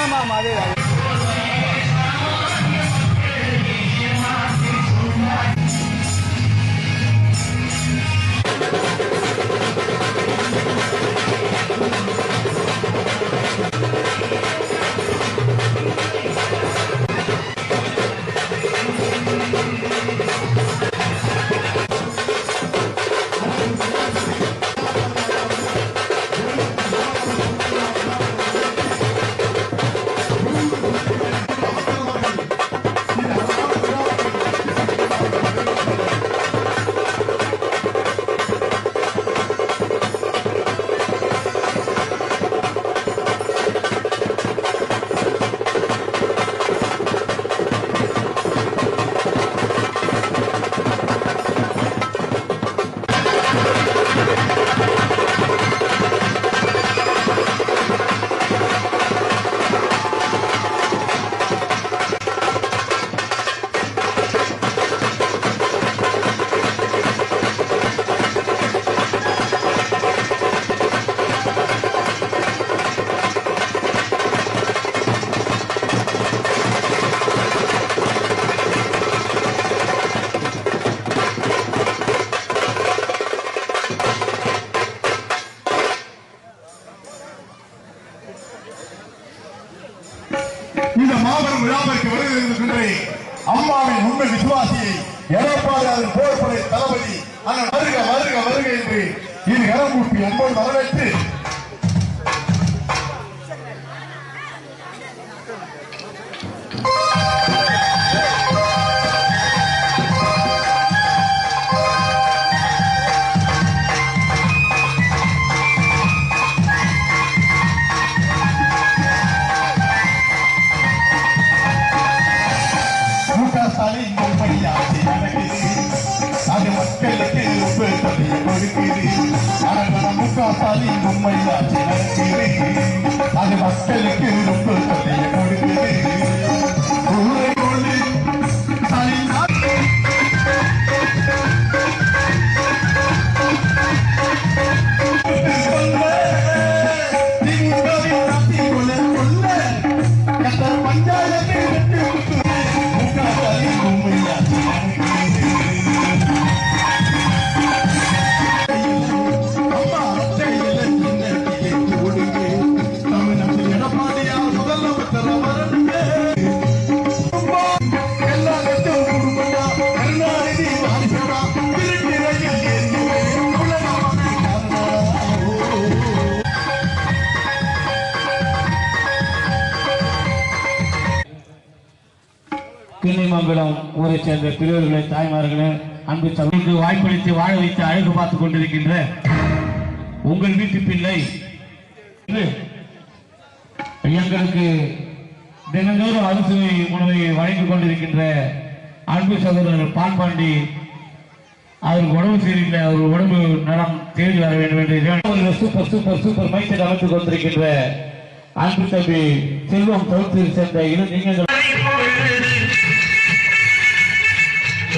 ஆமா ஆமா ஆமா ஆமா அதே அதே. கிண்ணிமங்கலம் சேர்ந்த பெரியவர்களே தாய்மார்களே அன்பு சபைக்கு வாய்ப்பளித்து வாழ வைத்து அழகு பார்த்துக் கொண்டிருக்கின்ற உங்கள் வீட்டு பிள்ளை. எங்களுக்கு தினந்தோறும் அரிசுவை உணவை வழங்கிக் கொண்டிருக்கின்ற அன்பு சகோதரர் பான்பாண்டி அவருக்கு உடம்பு சரியில்லை அவர் உடம்பு நலம் தேடி வர வேண்டும் என்று சூப்பர் சூப்பர் சூப்பர் மைத்தில் அமைத்துக் கொண்டிருக்கின்ற அன்பு தம்பி செல்வம் தொகுத்தில் சென்ற இரு நீங்கள்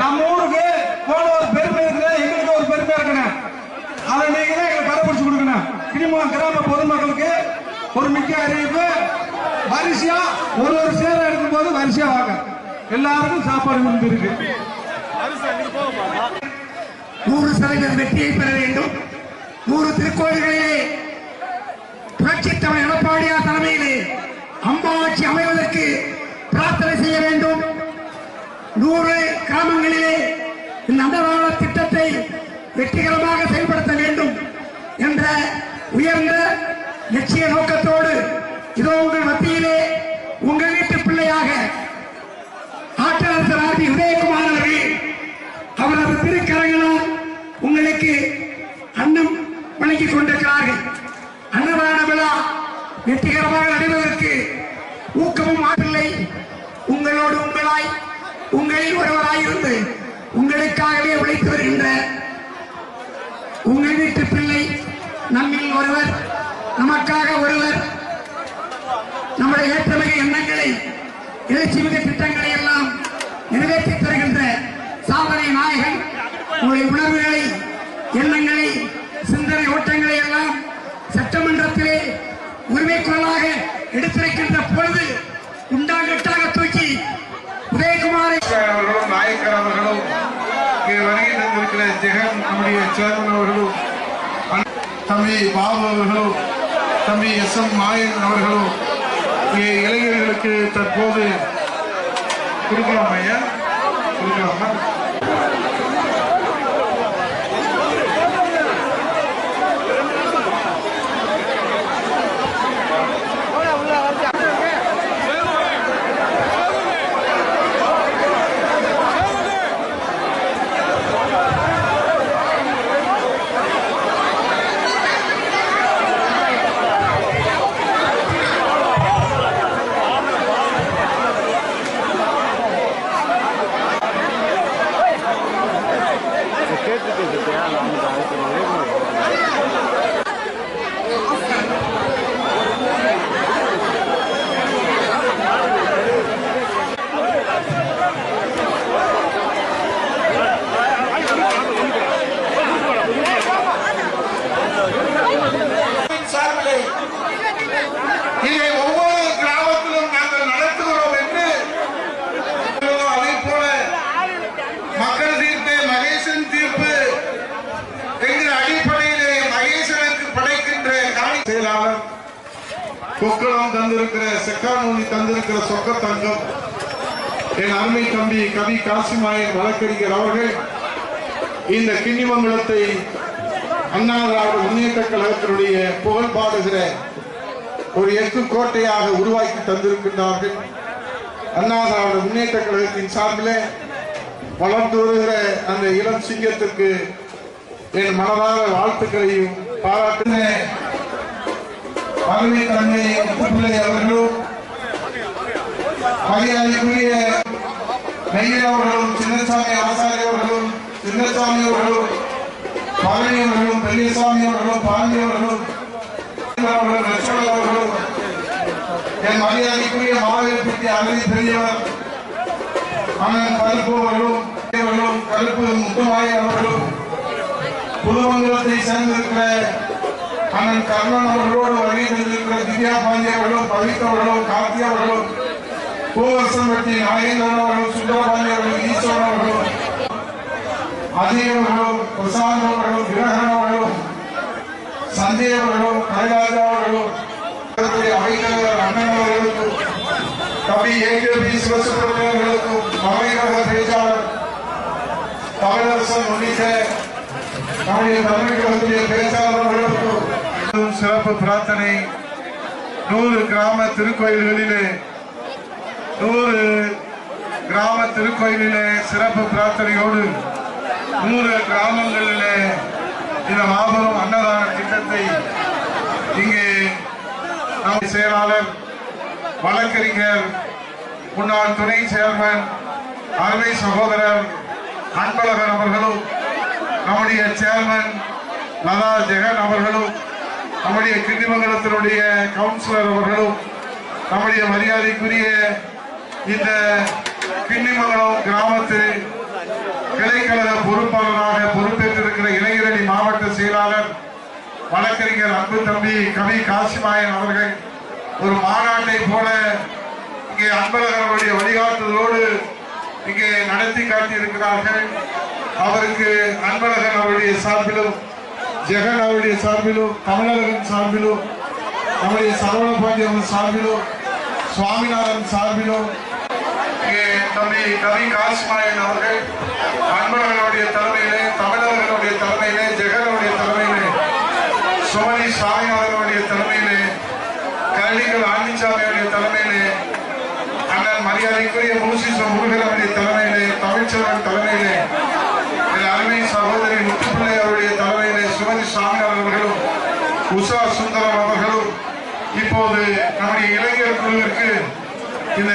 நம்ம ஊருக்கு போன ஒரு பெருமை இருக்குது எங்களுக்கு ஒரு பெருமை இருக்கணும் அதை நீங்க தான் எங்களுக்கு கடைபிடிச்சு கொடுக்கணும் கிரிம கிராம பொதுமக்களுக்கு ஒரு மிக்க அறிவிப்பு. வரிசையா ஒரு ஒரு சேர எடுக்கும் போது வரிசையா வாங்க. எல்லாருக்கும் சாப்பாடு விருந்து இருக்கு. நூறு சதவீத வெற்றியை பெற வேண்டும். நூறு திருக்கோயில்களிலே புரட்சி தமிழ் எடப்பாடியார் தலைமையிலே அம்பாட்சி அமைவதற்கு பிரார்த்தனை செய்ய வேண்டும். நூறு கிராமங்களிலே இந்த அன்னதான திட்டத்தை வெற்றிகரமாக செயல்படுத்த வேண்டும் என்ற உயர்ந்த லட்சிய நோக்கத்தோடு இதோ உங்கள் மத்தியிலே உங்கள் வீட்டு பிள்ளையாக ஆட்டரசர் ஆர்பி உதயகுமார் அவர்கள் அவரது திருக்கரங்களால் உங்களுக்கு அன்னம் வழங்கிக் கொண்டிருக்கிறார்கள். அன்னதான விழா வெற்றிகரமாக நடைபெறுவதற்கு ஊக்கமும் ஆற்றலை உங்களோடு உங்களாய் உங்களில் ஒருவராயிருந்து உங்களுக்காகவே உழைத்து வருகின்ற உங்கள் வீட்டு பிள்ளை நம்மில் ஒருவர் நமக்காக ஒருவர் நம்முடைய ஏற்றமிகு எண்ணங்களை எழுச்சிமிகு திட்டங்களை எல்லாம் நிறைவேற்றி தருகின்ற சாதனை நாயகன் உங்களுடைய உணர்வுகளை எண்ணங்களை சிந்தனை ஓட்டங்களை எல்லாம் சட்டமன்றத்திலே உரிமை குரலாக எடுத்திருக்கின்ற பொழுது உண்டாங்கட்டாக தூக்கி அவர்களும் நாயக்கர் அவர்களும் இங்கே வருகை தந்திருக்கிற ஜெகன் நம்முடைய சேர்மன் அவர்களும் அண்ணன் தம்பி பாபு அவர்களும் தம்பி எஸ் எம் மாயன் அவர்களும் இங்கே இளைஞர்களுக்கு தற்போது கொடுக்கலாம் ஐயா கொடுக்கலாமா இதை ஒவ்வொரு கிராமத்திலும் நாங்கள் நடத்துகிறோம் என்று அதே போல மக்கள் தீர்ப்பு மகேசன் தீர்ப்பு என்கிற அடிப்படையிலே மகேசனுக்கு படைக்கின்ற செயலாளர் கொக்கலம் தந்திருக்கிற செக்கானூனி தந்திருக்கிற சொக்க தங்கம் என் அருமை தம்பி கவி காசிமாயன் வழக்கறிஞர் அவர்கள் இந்த கிண்ணிமங்கலத்தை அண்ணா திராவிட முன்னேற்ற கழகத்தினுடைய புகழ் பாடுகிற ஒரு எஃகு கோட்டையாக உருவாக்கி தந்திருக்கின்றார்கள். அண்ணா திராவிட முன்னேற்ற கழகத்தின் சார்பில் வளர்ந்து வருகிற அந்த இளம் சிங்கத்திற்கு என் மனதார வாழ்த்துக்களையும் பாராட்டுகிறேன். அருமை தந்தை முத்துப்பிள்ளை அவர்களும் மரியாதைக்குரிய நெய்யர் அவர்களும் சின்னசாமி ஆசாரி அவர்களும் சின்னசாமி அவர்களும் பழனி அவர்களும் பெரியசாமி அவர்களும் பாண்டி அவர்களும் அவர்களும் என் மரியாதைக்குரிய மாவீரப்பட்டி அகதி பெரியவர் அண்ணன் கருப்பு அவர்களும் அவர்களும் கருப்பு முத்துமாய அவர்களும் புதுமங்கலத்தை சேர்ந்திருக்கிற அண்ணன் கர்ணன் அவர்களோடு வருகை தந்திருக்கிற திவ்யா பாண்டி அவர்களும் பவித் அவர்களும் கார்த்தி அவர்களும் பூவரசம்பட்டி நாகேந்திரன் அவர்களும் சுந்தரபாண்டி அவர்களும் ஈஸ்வரன் அவர்களும் அஜய் அவர்களும் பிரசாந்த் அவர்களும் தினகரன் அவைத்தலைவர் அண்ணன் அவர்களுக்கும் கவி ஏகபி சிவசுப்பிரமணியன் அவர்களுக்கும் மறைமுக பேச்சாளர் தமிழரசன் உள்ளிட்ட நம்முடைய தமிழகத்துடைய பேச்சாளர்களுக்கும் சிறப்பு பிரார்த்தனை. நூறு கிராம திருக்கோயில்களிலே நூறு கிராம திருக்கோயிலிலே சிறப்பு பிரார்த்தனையோடு நூறு கிராமங்களிலே இந்த மாபெரும் அன்னதான திட்டத்தை இங்கே செயலாளர் வழக்கறிஞர் முன்னாள் துணை சேர்மன் அருமை சகோதரர் அன்பழகன் அவர்களும் நம்முடைய சேர்மன் லதா ஜெகன் அவர்களும் நம்முடைய கிண்டிமங்கலத்தினுடைய கவுன்சிலர் அவர்களும் நம்முடைய மரியாதைக்குரிய இந்த கிண்டிமங்கலம் கிராமத்தில் கிளைக்கழக பொறுப்பாளராக பொறுப்பேற்றிருக்கிற இளைஞரணி மாவட்ட செயலாளர் வழக்கறிஞர் அன்பு தம்பி கவி காசிமாயன் அவர்கள் ஒரு மாநாட்டை போல இங்கே அன்பழகனுடைய வழிகாட்டுதலோடு இங்கே நடத்தி காட்டியிருக்கிறார்கள். அவருக்கு அன்பழகன் அவருடைய சார்பிலும் ஜெகன் அவருடைய சார்பிலும் தமிழகன் சார்பிலும் நம்முடைய சரவண பாண்டியன் சார்பிலும் சுவாமிநாதன் சார்பிலும் தம்பி கவி காசுமாயன் அவர்கள் அன்பர்களுடைய தலைமையிலே தமிழர்களுடைய தலைமையிலே ஜெகனுடைய தலைமையிலே சுமதி சாமிநாதனுடைய தலைமையிலே கரடிகள் ஆண்டிச்சாமியுடைய தலைமையிலே அண்ணன் மரியாதைக்குரிய மூசிச முருகனுடைய தலைமையிலே தமிழ்ச்செல்வன் தலைமையிலே அருமை சகோதரி முத்துப்பிள்ளை அவருடைய தலைமையிலே சுமதி சாமியார் அவர்களும் உஷா சுந்தரம் அவர்களும் இப்போது நம்முடைய இளைஞர் குழுவிற்கு இந்த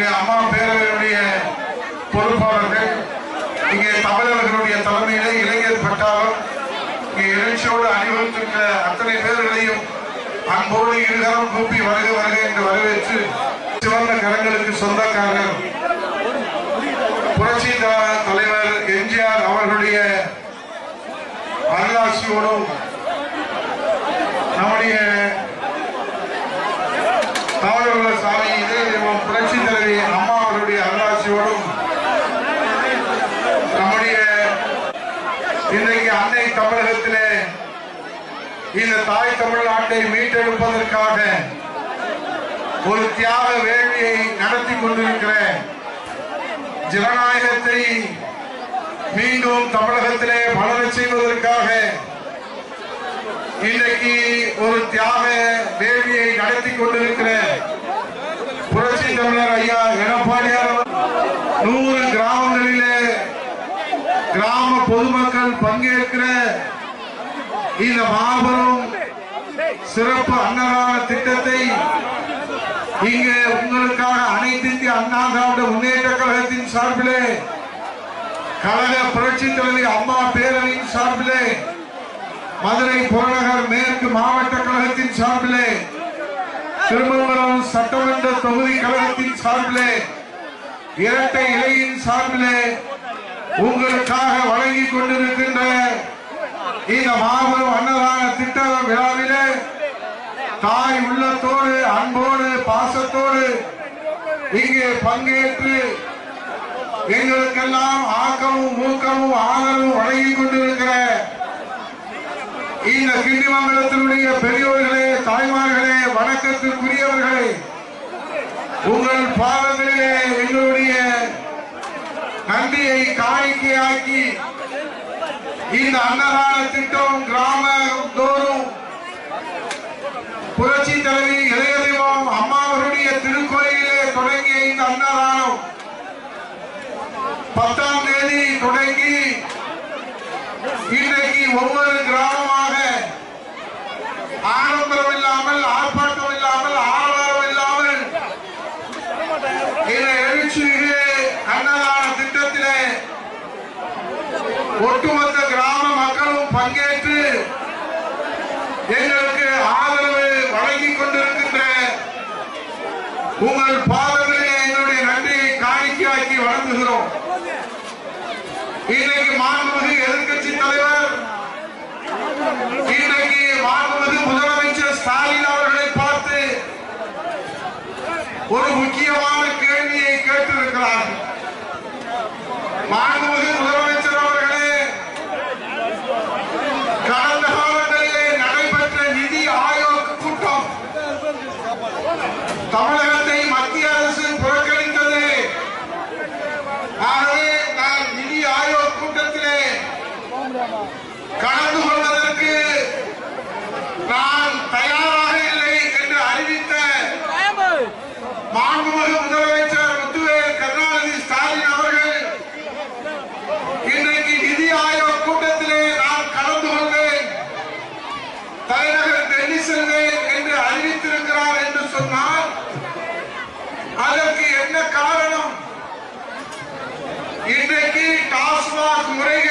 நம்முடைய அம்மா பேரவையுடைய பொறுப்பாளர்கள் இங்கே தமிழர்களுடைய தலைமையிலே இளைஞர் பட்டாளம் இங்கே எழுச்சியோடு அணிவகுத்திருக்கிற அத்தனை பேர்களையும் அன்போடு இருகரம் கூப்பி வருக வருக என்று வரவேற்று சிவந்த கரங்களுக்கு சொந்தக்காரர் புரட்சி தலைவர் எம்ஜிஆர் அவர்களுடைய அருளாசியோடும் நம்முடைய தமிழக சாமி இது புரட்சி தலைவி அம்மா அவர்களுடைய அருளாட்சியோடும் நம்முடைய இன்றைக்கு அன்னை தமிழகத்திலே இந்த தாய் தமிழ்நாட்டை மீட்டெடுப்பதற்காக ஒரு தியாக வேள்வியை நடத்தி கொண்டிருக்கிற ஜனநாயகத்தை மீண்டும் தமிழகத்திலே வளர செய்வதற்காக இன்றைக்கு ஒரு தியாக வேள்வியை நடத்தி கொண்டிருக்கிற புரட்சி தமிழர் ஐயா எடப்பாடியார் நூறு கிராமங்களிலே கிராம பொதுமக்கள் பங்கேற்கிற இந்த மாபெரும் சிறப்பு அன்னதான திட்டத்தை இங்கே உங்களுக்காக அனைத்து இந்திய அண்ணா திராவிட முன்னேற்ற கழகத்தின் சார்பிலே கழக புரட்சி தலைவி அம்மா பேரவையின் சார்பிலே மதுரை புறநகர் மேற்கு மாவட்ட கழகத்தின் சார்பிலே திருமங்கலம் சட்டமன்ற தொகுதி கழகத்தின் சார்பிலே இரட்டை இலையின் சார்பிலே உங்களுக்காக வழங்கிக் கொண்டிருக்கின்ற இந்த மாபெரும் அன்னதான திட்ட விழாவிலே தாய் உள்ளத்தோடு அன்போடு பாசத்தோடு இங்கே பங்கேற்று எங்களுக்கெல்லாம் ஆக்கமும் மூக்கமும் ஆதரவும் வழங்கி கொண்டிருக்கிற இந்த கிண்டிமங்கலத்தினுடைய பெரியோர்களே தாய்மார்களே வணக்கத்திற்குரியவர்களே உங்கள் பாதங்களிலே எங்களுடைய நன்றியை காணிக்கையாக்கி இந்த அன்னதான திட்டம் கிராம தோறும் புரட்சி தலைவி இதயதெய்வம் அம்மா அவருடைய திருக்கோயிலே தொடங்கிய இந்த அன்னதானம் பத்தாம் தேதி தொடங்கி இன்றைக்கு ஒவ்வொரு கிராமமாக ஆடம்பரம் இல்லாமல் ஆர்ப்பாட்டம் இல்லாமல் ஆரவாரம் இல்லாமல் இந்த எழுச்சி அன்னதான திட்டத்திலே ஒட்டுமொத்த பங்கேற்று எங்களுக்கு ஆதரவு வழங்கிக் கொண்டிருக்கின்ற உங்கள் பாதத்திலே எங்களுடைய நன்றியை காணிக்கையாக்கி வழங்குகிறோம். இன்றைக்கு மாண்புமிகு எதிர்கட்சி தலைவர் இன்றைக்கு மாண்புமிகு முதலமைச்சர் ஸ்டாலின் அவர்களை பார்த்து ஒரு முக்கியமான கேள்வியை கேட்டிருக்கிறார்கள். மாண்புமிகு முறைகள்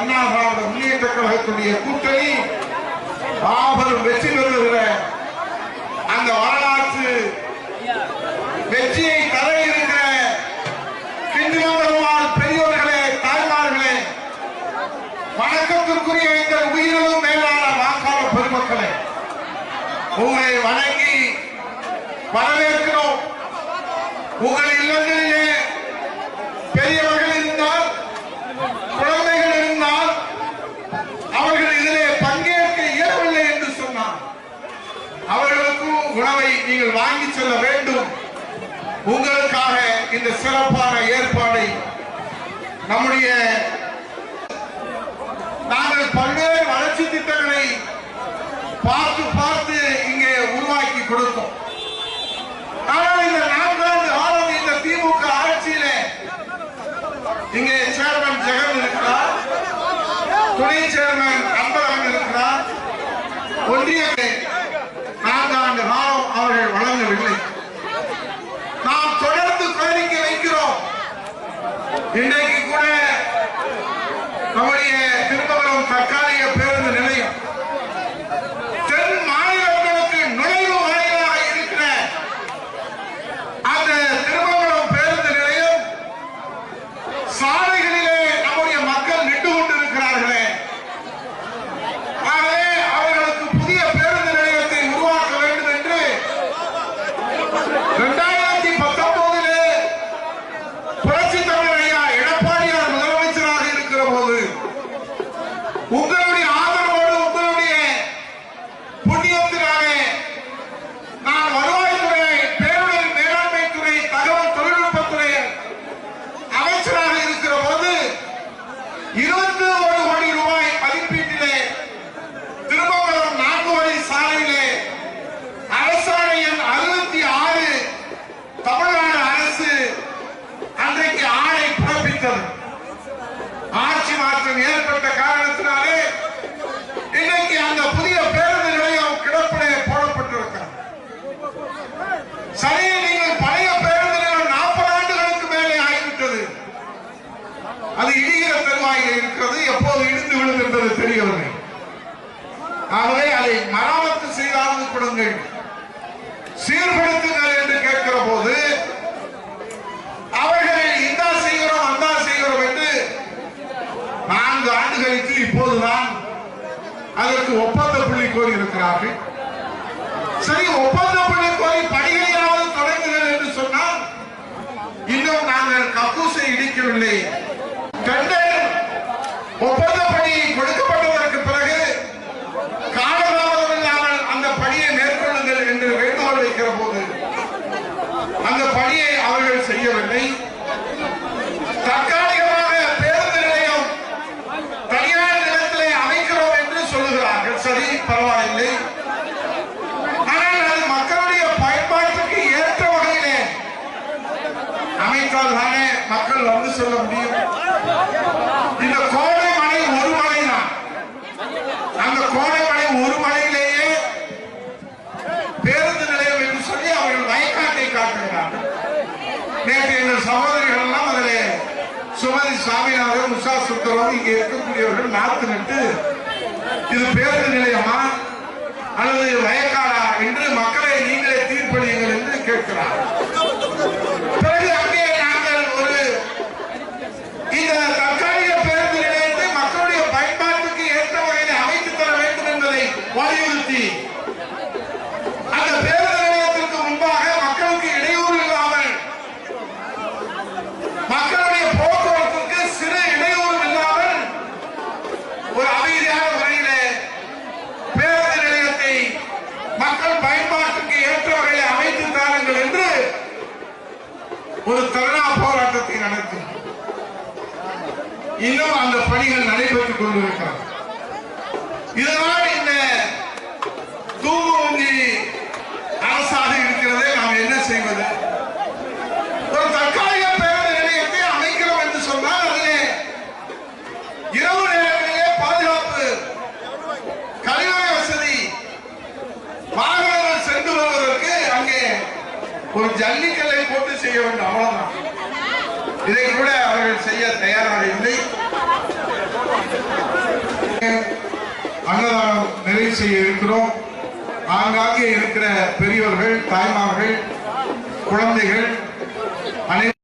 கழகத்துடைய கூட்டணி மாபெரும் வெற்றி பெறுகிற அந்த வரலாற்று வெற்றியை தர இருக்கிற கிண்டிமங்கலவாழ் பெரியோர்களே தாய்மார்களே வணக்கத்திற்குரிய எங்கள் உயிரிலும் மேலான வாக்காள பெருமக்களே உங்களை வணங்கி வரவேற்கிறோம். உங்கள் இல்லங்களில் பெரியவர்கள் இருந்தால் குழந்தைகள் இருந்தால் அவர்கள் இதிலே பங்கேற்க இயலவில்லை என்று சொன்னார் அவர்களுக்கும் உணவை நீங்கள் வாங்கி செல்ல வேண்டும் உங்களுக்காக இந்த சிறப்பான ஏற்பாடை நம்முடைய நாங்கள் பல்வேறு வளர்ச்சி திட்டங்களை பார்த்து பார்த்து இங்கே உருவாக்கி கொடுத்தோம். ஆனால் இந்த நான்காண்டு ஆளும் இந்த திமுக ஆட்சியில இங்கே சேர்மன் ஜெகன் இருக்கிறார். துணை சேர்மன் அன்பழகன் இருக்கிறார். ஒன்றிய நான்காண்டு காலம் அவர்கள் வழங்க இன்றைக்கு கூட நம்முடைய திருப்பவரம் தற்காலிக பேருந்து நிலையம் தென் மாநிலங்களுக்கு நுழைவு வாயிலாக இருக்கிற அந்த திருமங்கலம் பேருந்து நிலையம் சாலைகளிலே நம்முடைய மக்கள் நின்று கொண்டிருக்கிறார்களே ஆகவே அவர்களுக்கு புதிய பேருந்து நிலையத்தை உருவாக்க வேண்டும் என்று இரண்டாயிரத்தி பத்தொன்பதிலே புரட்சி தமிழர் ஐயா எடப்பாடியார் முதலமைச்சராக இருக்கிற போது உங்களுடைய ஆதரவோடு உங்களுடைய புண்ணியத்தினாலே நான் வருவாய்த்துறை பேரிடர் மேலாண்மை துறை தகவல் தொழில்நுட்பத்துறை அமைச்சராக இருக்கிற போது இருபத்தி ஒரு கோடி ரூபாய் மதிப்பீட்டிலே திருமங்கலம் நான்கு வழி சாலையிலே அரசாணை எண் அறுபத்தி ஆறு தமிழ்நாடு அரசு அன்றைக்கு ஆணை பிறப்பித்தது ஆட்சி மாற்றம் ஏற்பட்ட காரணத்தினாலே இன்னைக்கு அந்த புதிய பேருந்து நிலையம் கிடப்பிலே போடப்பட்டிருக்கிறது சரி நீங்கள் பழைய பேருந்து நிலையம் நாற்பது ஆண்டுகளுக்கு மேலே ஆகிவிட்டது அது இடிகிற தருவாயில் இருக்கிறது எப்போது இடிந்து விழும் என்பது தெரியவில்லை ஆகவே அதை மராமத்து செய்தாவது கொடுங்கள் சீர்படுத்துங்கள் என்று கேட்கிற போது அவர்களை இந்தா செய்கிறோம் அந்தா செய்கிறோம் என்று நான்கு ஆண்டு கழித்து இப்போதுதான் அதற்கு ஒப்பந்த புள்ளி கோரி இருக்கிறார்கள். சரி ஒப்பந்த புள்ளி கோரி பணிகளையாவது தொடங்குங்கள் என்று சொன்னால் இன்னும் நாங்கள் கக்கூசை இடிக்கவில்லை. டெண்டர் ஒப்பந்த பணி கொடுக்கப்பட்டதற்கு பிறகு காலதாமதம் இல்லாமல் அந்த பணியை மேற்கொள்ளுங்கள் என்று வேண்டுகோள் வைக்கிற போது அந்த பணியை அவர்கள் செய்யவில்லை தற்காலிகமாக பேருந்து நிலையம் தனியார் நிலத்திலே அமைக்கிறோம் என்று சொல்லுகிறார்கள் சரி பரவாயில்லை ஆனால் அது மக்களுடைய பயன்பாட்டுக்கு ஏற்ற வகையிலே அமைத்தால் தானே மக்கள் வந்து செல்ல முடியும். இந்த கோடை மலை ஒரு மலை தான் அந்த கோடை மலை ஒரு மலையிலேயே பேருந்து நிலையம் என்று சொல்லி அவர்கள் வயக்காட்டை காட்டுகிறார்கள் நேற்று எங்கள் சகோதரிகள் எல்லாம் அதிலே சுமதி சாமிநாதன் உஷா சுந்தரம் இங்கே இருக்கக்கூடியவர்கள் நாத்து நட்டு இது பேருந்து நிலையமா அல்லது வயக்காடா என்று மக்களை நீங்களே தீர்ப்பளியுங்கள் என்று கேட்கிறார்கள். இன்னும் அந்த பணிகள் நடைபெற்றுக் கொண்டிருக்கிறது இதனால் இந்த தூங்குவந்தி அரசாக இருக்கிறதே நாம் என்ன செய்வது ஒரு தற்காலிக பேருந்து நிலையத்தை அமைக்கிறோம் என்று சொன்னால் அதிலே இரவு நேரங்களிலே பாதுகாப்பு கழிவறை வசதி வாகனங்கள் சென்று வருவதற்கு அங்கே ஒரு ஜல்லிக்கல்லை போட்டு செய்ய வேண்டும் அவ்வளவுதான் இதை கூட அவர்கள் செய்ய தயாராக இல்லை உதவி செய்ய இருக்கிறோம். ஆங்காங்கே இருக்கிற பெரியவர்கள் தாய்மார்கள் குழந்தைகள் அனைவரும்